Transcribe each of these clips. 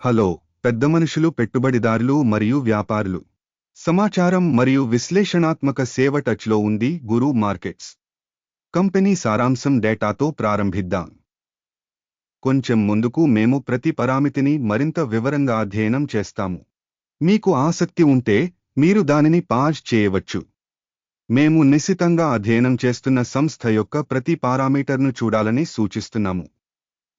Hello పెద్ద మనుషులు పెట్టుబడిదారులు మరియు వ్యాపారులు. సమాచారం మరియు విశ్లేషణాత్మక సేవ టచ్లో ఉంది గురు మార్కెట్స్. కంపెనీ సారాంశం డేటాతో ప్రారంభిద్దాం. కొంచెం ముందుకు మేము ప్రతి పరామితిని మరింత వివరంగా అధ్యయనం చేస్తాము. మీకు ఆసక్తి ఉంటే మీరు దానిని పాజ్ చేయవచ్చు. మేము నిశితంగా అధ్యయనం చేస్తున్న సంస్థ యొక్క ప్రతి పారామీటర్ను చూడాలని సూచిస్తున్నాము.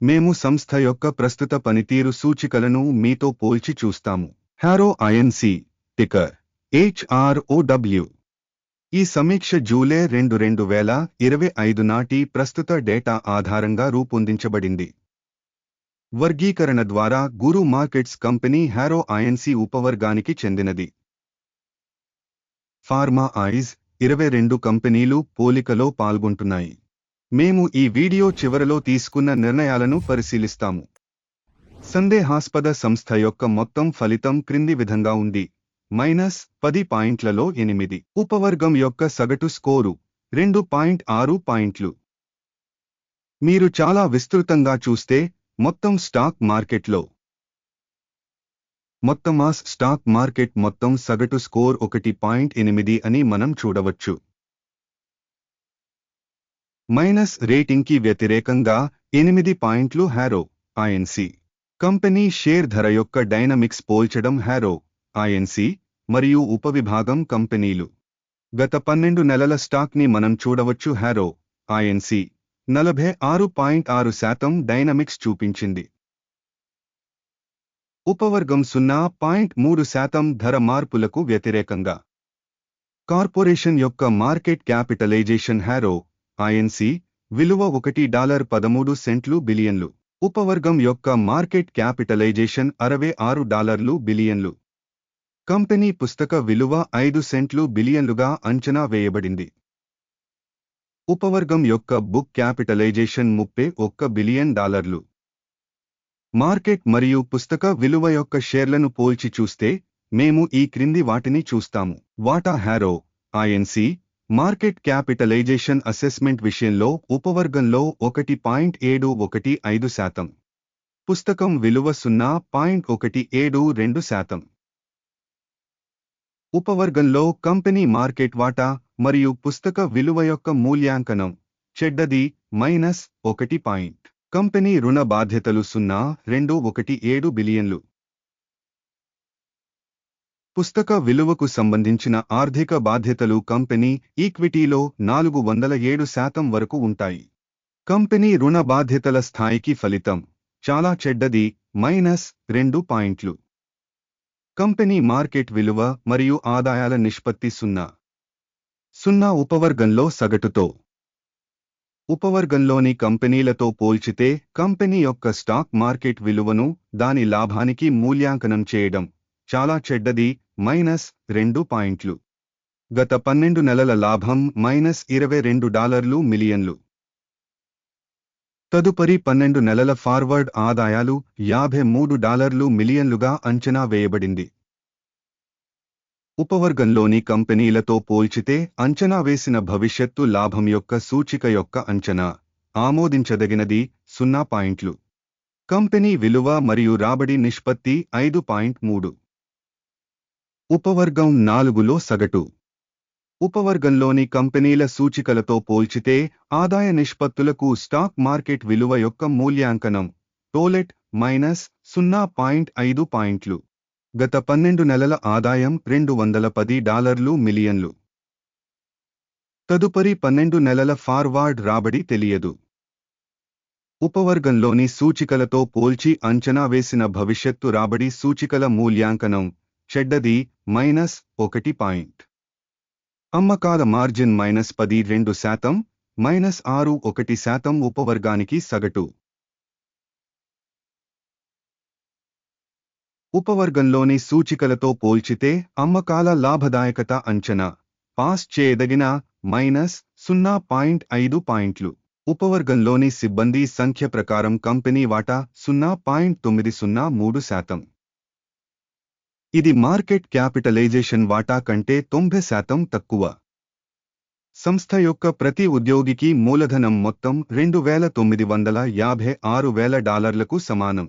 మేము సంస్థ యొక్క ప్రస్తుత పనితీరు సూచికలను మీతో పోల్చి చూస్తాము. హ్యారో ఐఎన్సి టికర్ హెచ్ఆర్ఓడబ్ల్యూ ఈ సమీక్ష జూలై రెండు రెండు వేల ఇరవై ఐదు నాటి ప్రస్తుత డేటా ఆధారంగా రూపొందించబడింది. వర్గీకరణ ద్వారా Guru markets company Harrow INC ఉపవర్గానికి చెందినది. ఫార్మా ఐజ్ ఇరవై రెండు కంపెనీలు పోలికలో పాల్గొంటున్నాయి. మేము ఈ వీడియో చివరలో తీసుకున్న నిర్ణయాలను పరిశీలిస్తాము. సందేహాస్పద సంస్థ యొక్క మొత్తం ఫలితం క్రింది విధంగా ఉంది. మైనస్ పది పాయింట్లలో ఎనిమిది. ఉపవర్గం యొక్క సగటు స్కోరు రెండు పాయింట్ ఆరు పాయింట్లు. మీరు చాలా విస్తృతంగా చూస్తే మొత్తం స్టాక్ మార్కెట్లో. మొత్తం మాస్ స్టాక్ మార్కెట్ మొత్తం సగటు స్కోర్ ఒకటి పాయింట్ ఎనిమిది అని మనం చూడవచ్చు. మైనస్ రేటింగ్కి వ్యతిరేకంగా ఎనిమిది పాయింట్లు హ్యారో ఐఎన్సి కంపెనీ షేర్ ధర యొక్క డైనమిక్స్ పోల్చడం హ్యారో ఐఎన్సి మరియు ఉపవిభాగం కంపెనీలు. గత పన్నెండు నెలల స్టాక్ని మనం చూడవచ్చు హ్యారో ఐఎన్సి నలభై ఆరు పాయింట్ ఆరు శాతం డైనమిక్స్ చూపించింది. ఉపవర్గం సున్నా పాయింట్ మూడు శాతం ధర మార్పులకు వ్యతిరేకంగా. కార్పొరేషన్ యొక్క మార్కెట్ క్యాపిటలైజేషన్ హ్యారో ఐఎన్సి విలువ ఒకటి డాలర్ పదమూడు సెంట్లు బిలియన్లు. ఉపవర్గం యొక్క మార్కెట్ క్యాపిటలైజేషన్ అరవై ఆరు డాలర్లు బిలియన్లు. కంపెనీ పుస్తక విలువ ఐదు సెంట్లు బిలియన్లుగా అంచనా వేయబడింది. ఉపవర్గం యొక్క బుక్ క్యాపిటలైజేషన్ ముప్పై ఒక్క బిలియన్ డాలర్లు. మార్కెట్ మరియు పుస్తక విలువ యొక్క షేర్లను పోల్చి చూస్తే మేము ఈ క్రింది వాటిని చూస్తాము. వాటా Harrow INC market capitalization assessment విషయంలో ఉపవర్గంలో ఒకటి పాయింట్ ఏడు ఒకటి ఐదు శాతం. పుస్తకం విలువ సున్నా పాయింట్ ఒకటి ఏడు రెండు శాతం. ఉపవర్గంలో కంపెనీ మార్కెట్ వాటా మరియు పుస్తక విలువ యొక్క మూల్యాంకనం చెడ్డది మైనస్ ఒకటి పాయింట్. కంపెనీ రుణ బాధ్యతలు సున్నా రెండు ఒకటి ఏడు బిలియన్లు. పుస్తక విలువకు సంబంధించిన ఆర్థిక బాధ్యతలు కంపెనీ ఈక్విటీలో నాలుగు వందల ఏడు శాతం వరకు ఉంటాయి. కంపెనీ రుణ బాధ్యతల స్థాయికి ఫలితం చాలా చెడ్డది మైనస్ రెండు పాయింట్లు. కంపెనీ మార్కెట్ విలువ మరియు ఆదాయాల నిష్పత్తి సున్నా. సున్నా ఉపవర్గంలో సగటుతో. ఉపవర్గంలోని కంపెనీలతో పోల్చితే కంపెనీ యొక్క స్టాక్ మార్కెట్ విలువను దాని లాభానికి మూల్యాంకనం చేయడం చాలా చెడ్డది మైనస్ రెండు పాయింట్లు. గత పన్నెండు నెలల లాభం మైనస్ ఇరవై రెండు డాలర్లు మిలియన్లు. తదుపరి పన్నెండు నెలల ఫార్వర్డ్ ఆదాయాలు యాభై మూడు డాలర్లు మిలియన్లుగా అంచనా వేయబడింది. ఉపవర్గంలోని కంపెనీలతో పోల్చితే అంచనా వేసిన భవిష్యత్తు లాభం యొక్క సూచిక యొక్క అంచనా. ఆమోదించదగినది సున్నా పాయింట్లు. కంపెనీ విలువ మరియు రాబడి నిష్పత్తి ఐదు పాయింట్ మూడు. ఉపవర్గం నాలుగులో సగటు. ఉపవర్గంలోని కంపెనీల సూచికలతో పోల్చితే ఆదాయ నిష్పత్తులకు స్టాక్ మార్కెట్ విలువ యొక్క మూల్యాంకనం టోలెట్ మైనస్ సున్నా పాయింట్ ఐదు పాయింట్లు. గత పన్నెండు నెలల ఆదాయం రెండు వందల పది డాలర్లు మిలియన్లు. తదుపరి పన్నెండు నెలల ఫార్వార్డ్ రాబడి తెలియదు. ఉపవర్గంలోని సూచికలతో పోల్చి అంచనా వేసిన భవిష్యత్తు రాబడి సూచికల మూల్యాంకనం చెడ్డది మైనస్ ఒకటి పాయింట్. అమ్మకాల మార్జిన్ మైనస్ పది రెండు శాతం మైనస్ ఆరు ఒకటి శాతం ఉపవర్గానికి సగటు. ఉపవర్గంలోని సూచికలతో పోల్చితే అమ్మకాల లాభదాయకత అంచనా పాస్ చేయదగిన మైనస్ సున్నా పాయింట్ ఐదు పాయింట్లు. ఉపవర్గంలోని సిబ్బంది సంఖ్య ప్రకారం కంపెనీ వాటా సున్నా పాయింట్ తొమ్మిది సున్నా మూడు శాతం. ఇది మార్కెట్ క్యాపిటలైజేషన్ వాటా కంటే తొంభై శాతం తక్కువ. సంస్థ యొక్క ప్రతి ఉద్యోగికి మూలధనం మొత్తం రెండు వేల తొమ్మిది వందల యాభై ఆరు వేల డాలర్లకు సమానం.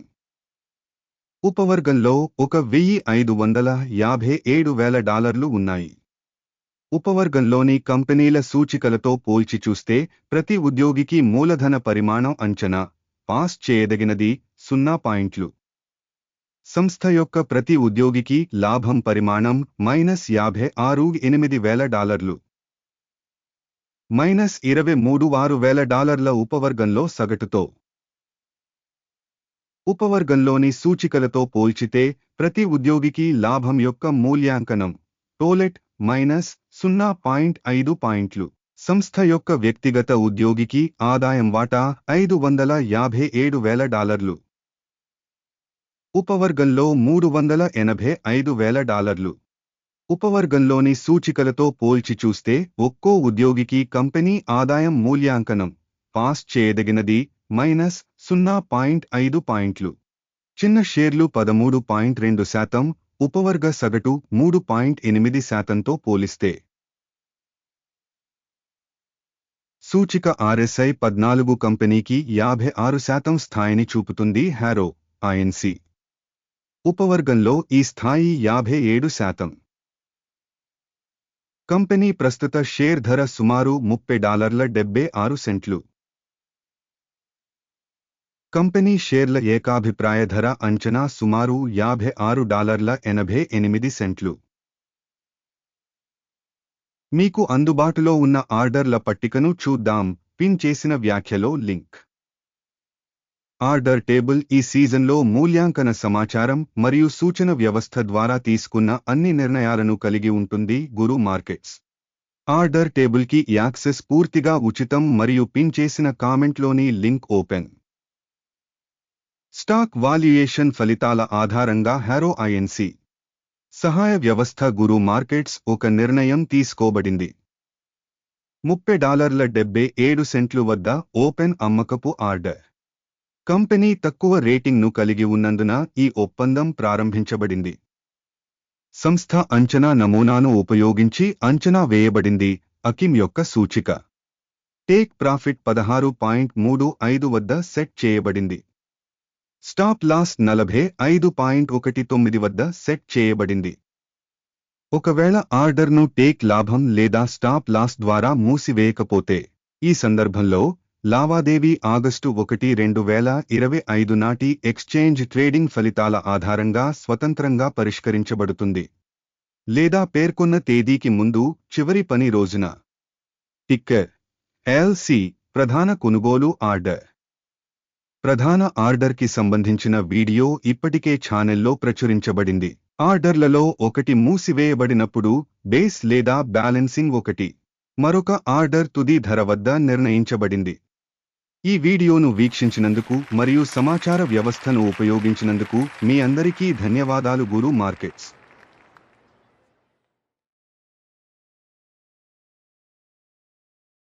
ఉపవర్గంలో ఒక వెయ్యి ఐదు వందల యాభై ఏడు వేల డాలర్లు ఉన్నాయి. ఉపవర్గంలోని కంపెనీల సూచికలతో పోల్చి చూస్తే ప్రతి ఉద్యోగికి మూలధన పరిమాణం అంచనా పాస్ చేయదగినది సున్నా పాయింట్లు. సంస్థ యొక్క ప్రతి ఉద్యోగికి లాభం పరిమాణం మైనస్ యాభై ఆరు ఎనిమిది వేల డాలర్లు. మైనస్ ఇరవై మూడు ఆరు వేల డాలర్ల ఉపవర్గంలో సగటుతో. ఉపవర్గంలోని సూచికలతో పోల్చితే ప్రతి ఉద్యోగికి లాభం యొక్క మూల్యాంకనం టోలెట్ మైనస్ సున్నా పాయింట్ ఐదు పాయింట్లు. సంస్థ యొక్క వ్యక్తిగత ఉద్యోగికి ఆదాయం వాటా ఐదు వందల యాభై ఏడు వేల డాలర్లు. ఉపవర్గంలో మూడు వందల ఎనభై ఐదు వేల డాలర్లు. ఉపవర్గంలోని సూచికలతో పోల్చి చూస్తే ఒక్కో ఉద్యోగికి కంపెనీ ఆదాయం మూల్యాంకనం పాస్ చేయదగినది మైనస్ సున్నా పాయింట్ ఐదు పాయింట్లు. చిన్న షేర్లు పదమూడు పాయింట్ రెండు శాతం ఉపవర్గ సగటు మూడు పాయింట్ ఎనిమిది శాతంతో పోలిస్తే. సూచిక ఆర్ఎస్ఐ పద్నాలుగు కంపెనీకి యాభై ఆరు శాతం స్థాయిని చూపుతుంది హ్యారో ఐఎన్సీ ఉపవర్గంలో ఈ స్థాయి యాభై ఏడు శాతం. కంపెనీ ప్రస్తుత షేర్ ధర సుమారు ముప్పై డాలర్ల డెబ్బై ఆరు సెంట్లు. కంపెనీ షేర్ల ఏకాభిప్రాయ ధర అంచనా సుమారు యాభై ఆరు డాలర్ల ఎనభై ఎనిమిది సెంట్లు. మీకు అందుబాటులో ఉన్న ఆర్డర్ల పట్టికను చూద్దాం. పిన్ చేసిన వ్యాఖ్యలో లింక్. ఆర్డర్ టేబుల్ ఈ సీజన్లో మూల్యాంకన సమాచారం మరియు సూచన వ్యవస్థ ద్వారా తీసుకున్న అన్ని నిర్ణయాలను కలిగి ఉంటుంది గురు మార్కెట్స్. ఆర్డర్ టేబుల్కి యాక్సెస్ పూర్తిగా ఉచితం మరియు పిన్ చేసిన కామెంట్లోని లింక్ ఓపెన్. స్టాక్ వాల్యుయేషన్ ఫలితాల ఆధారంగా హ్యారో ఐఎన్సి సహాయ వ్యవస్థ గురు మార్కెట్స్ ఒక నిర్ణయం తీసుకోబడింది. ముప్పై డాలర్ల డెబ్బై ఏడు సెంట్లు వద్ద ఓపెన్ అమ్మకపు ఆర్డర్. కంపెనీ తక్కువ రేటింగ్ను కలిగి ఉన్నందున ఈ ఒప్పందం ప్రారంభించబడింది. సంస్థ అంచనా నమూనాను ఉపయోగించి అంచనా వేయబడింది అకిమ్ యొక్క సూచిక. టేక్ ప్రాఫిట్ పదహారు పాయింట్ మూడు ఐదు వద్ద సెట్ చేయబడింది. స్టాప్ లాస్ నలభై ఐదు పాయింట్ ఒకటి తొమ్మిది వద్ద సెట్ చేయబడింది. ఒకవేళ ఆర్డర్ను టేక్ లాభం లేదా స్టాప్ లాస్ ద్వారా మూసివేయకపోతే ఈ సందర్భంలో లావాదేవీ ఆగస్టు ఒకటి రెండు వేల ఇరవై ఐదు నాటి ఎక్స్చేంజ్ ట్రేడింగ్ ఫలితాల ఆధారంగా స్వతంత్రంగా పరిష్కరించబడుతుంది. లేదా పేర్కొన్న తేదీకి ముందు చివరి పని రోజున. టిక్కర్ ఎల్సి ప్రధాన కొనుగోలు ఆర్డర్. ప్రధాన ఆర్డర్కి సంబంధించిన వీడియో ఇప్పటికే ఛానెల్లో ప్రచురించబడింది. ఆర్డర్లలో ఒకటి మూసివేయబడినప్పుడు బేస్ లేదా బ్యాలెన్సింగ్ ఒకటి. మరొక ఆర్డర్ తుది ధర వద్ద నిర్ణయించబడింది. ఈ వీడియోను వీక్షించినందుకు మరియు సమాచార వ్యవస్థను ఉపయోగించినందుకు మీ అందరికీ ధన్యవాదాలు గురు మార్కెట్స్.